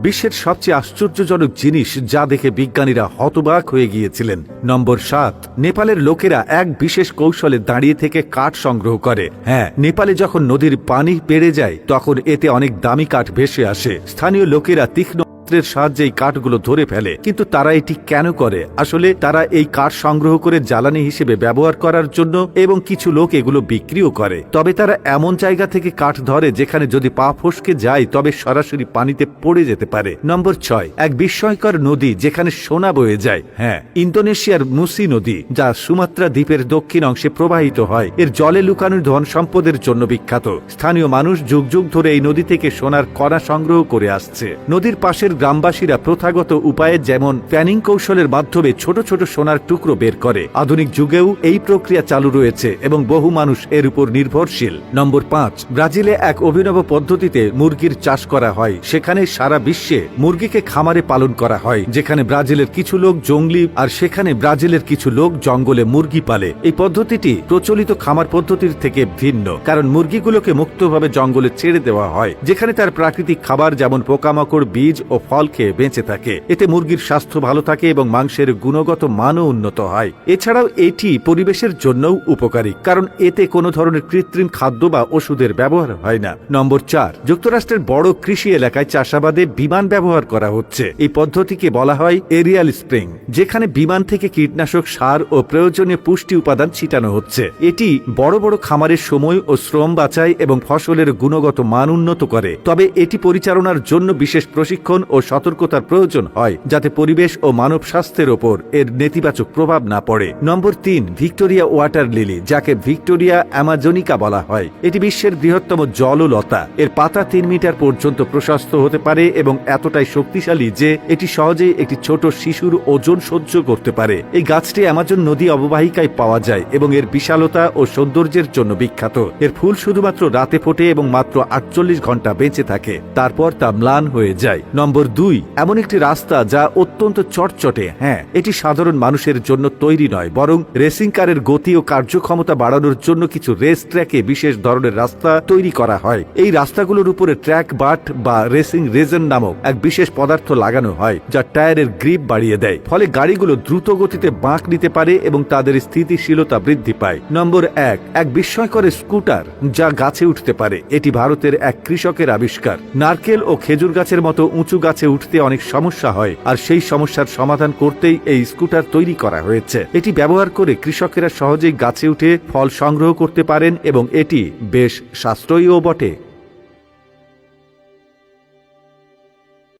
বিশ্বের সবচেয়ে আশ্চর্যজনক জিনিস যা দেখে বিজ্ঞানীরা হতবাক হয়ে গিয়েছিলেন। নম্বর সাত, নেপালের লোকেরা এক বিশেষ কৌশলে দাঁড়িয়ে থেকে কাঠ সংগ্রহ করে। হ্যাঁ নেপালে যখন নদীর পানি পেড়ে যায়, তখন এতে অনেক দামি কাঠ ভেসে আসে। স্থানীয় লোকেরা তীক্ষ্ণ অস্ত্রের সাহায্যে এই কাঠগুলো ধরে ফেলে। কিন্তু তারা এটি কেন করে? আসলে তারা এই কাঠ সংগ্রহ করে জ্বালানি হিসেবে ব্যবহার করার জন্য এবং কিছু লোক এগুলো বিক্রিও করে। তবে তারা এমন জায়গা থেকে কাঠ ধরে যেখানে যদি পা ফসকে যায়, তবে সরাসরি পানিতে পড়ে যেতে পারে। নম্বর ছয়, এক বিস্ময়কর নদী যেখানে সোনা বয়ে যায়। হ্যাঁ ইন্দোনেশিয়ার মুসি নদী, যা সুমাত্রা দ্বীপের দক্ষিণ অংশে প্রবাহিত হয়। এর জলে লুকানো ধন সম্পদের জন্য বিখ্যাত। স্থানীয় মানুষ যুগ যুগ ধরে এই নদী থেকে সোনার কণা সংগ্রহ করে আসছে। নদীর পাশের গ্রামবাসীরা প্রথাগত উপায়ে যেমন প্যানিং কৌশলের মাধ্যমে ছোট ছোট সোনার টুকরো বের করে, আধুনিক যুগেও এই প্রক্রিয়া চালু রয়েছে এবং বহু মানুষ এর উপর নির্ভরশীল। নম্বর পাঁচ, ব্রাজিলে এক অভিনব পদ্ধতিতে মুরগির চাষ করা হয়। সেখানে সারা বিশ্বে মুরগিকে খামারে পালন করা হয়, যেখানে ব্রাজিলের কিছু লোক জঙ্গলি আর সেখানে ব্রাজিলের কিছু লোক জঙ্গলে মুরগি পালে। এই পদ্ধতিটি প্রচলিত খামার পদ্ধতির থেকে ভিন্ন, কারণ মুরগিগুলোকে মুক্তভাবে জঙ্গলে ছেড়ে দেওয়া হয়, যেখানে তার প্রাকৃতিক খাবার যেমন পোকামাকড়, বীজ ও ফল খেয়ে বেঁচে থাকে। এতে মুরগির স্বাস্থ্য ভালো থাকে এবং মাংসের গুণগত মানও উন্নত হয়। এছাড়াও এটি পরিবেশের জন্যও উপকারী, কারণ এতে কোনো ধরনের কৃত্রিম খাদ্য বা ওষুধের ব্যবহার হয় না। নম্বর চার, যুক্তরাষ্ট্রের বড় কৃষি এলাকায় চাষাবাদে বিমান ব্যবহার করা হচ্ছে। এই পদ্ধতিকে বলা হয় এরিয়াল স্প্রিং, যেখানে বিমান থেকে কীটনাশক সার ও প্রয়োজনীয় পুষ্টি উপাদান ছিটানো হচ্ছে। এটি বড় বড় খামারের সময় ও শ্রম বাঁচায় এবং ফসলের গুণগত মান উন্নত করে। তবে এটি পরিচালনার জন্য বিশেষ প্রশিক্ষণ ও সতর্কতার প্রয়োজন হয় যাতে পরিবেশ ও মানব স্বাস্থ্যের ওপর এর নেতিবাচক প্রভাব না পড়ে। নম্বর তিন, ভিক্টোরিয়া ওয়াটার লিলি, যাকে ভিক্টোরিয়া অ্যামাজনিকা বলা হয়। এটি বিশ্বের বৃহত্তম জললতা। এর পাতা তিন মিটার পর্যন্ত প্রশস্ত হতে পারে এবং এতটাই শক্তিশালী যে এটি সহজেই একটি ছোট শিশুর ওজন সহ্য করতে পারে। এই গাছটি অ্যামাজন নদী অববাহিকায় পাওয়া যায় এবং এর বিশালতা ও সৌন্দর্যের জন্য বিখ্যাত। এর ফুল শুধুমাত্র রাতে ফোটে এবং মাত্র আটচল্লিশ ঘণ্টা বেঁচে থাকে। তারপর তা ম্লান হয়ে যায়। নম্বর দুই, এমন একটি রাস্তা যা অত্যন্ত চটচটে হ্যাঁ এটি সাধারণ মানুষের জন্য তৈরি নয়, বরং রেসিং কারের গতি ও কার্যক্ষমতা বাড়ানোর জন্য কিছু রেস ট্র্যাকে বিশেষ ধরনের রাস্তা তৈরি করা হয়। এই রাস্তাগুলোর উপরে ট্র্যাক, বাট বা রেসিং রেজন নামক এক বিশেষ পদার্থ লাগানো হয়, যা টায়ারের গ্রিপ বাড়িয়ে দেয়, ফলে গাড়িগুলো দ্রুত গতিতে বাঁক নিতে পারে এবং তাদের স্থিতিশীলতা বৃদ্ধি পায়। নম্বর এক এক বিস্ময়কর স্কুটার যা গাছে উঠতে পারে, এটি ভারতের এক কৃষকের আবিষ্কার। নারকেল ও খেজুর গাছের মতো উঁচু গাছে উঠতে অনেক সমস্যা হয়, আর সেই সমস্যার সমাধান করতেই এই স্কুটার তৈরি করা হয়েছে। এটি ব্যবহার করে কৃষকেরা সহজেই গাছে উঠে ফল সংগ্রহ করতে পারেন এবং এটি বেশ সাশ্রয়ীও বটে।